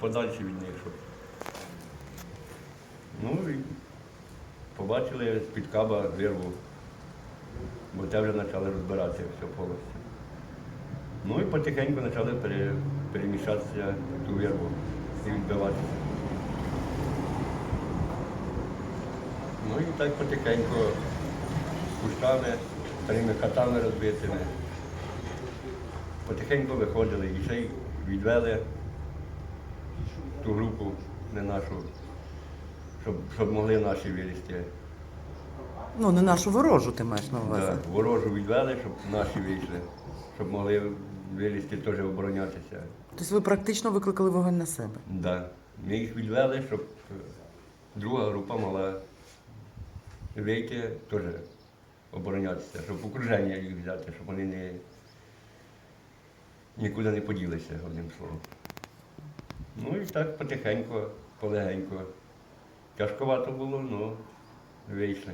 подальше від них. Щоб... Ну і побачили з-під каба вирву, бо те вже почали розбиратися все повністю. Ну і потихеньку почали пере, переміщатися в ту вирву і відбиватися. Ну і так потихеньку кущами, старими хатами розбитими. Потихеньку виходили і ще й відвели ту групу, не нашу, щоб, щоб могли наші вилізти. Ну, не нашу ворожу ти маєш на увазі. Да, ворожу відвели, щоб наші вийшли, щоб могли вилізти теж оборонятися. Тобто ви практично викликали вогонь на себе. Да. Ми їх відвели, щоб е, друга група могла вийти теж оборонятися, щоб окруження їх взяти, щоб вони не, нікуди не поділися, одним словом. Ну і так потихеньку, полегенько. Тяжковато було, але вийшли.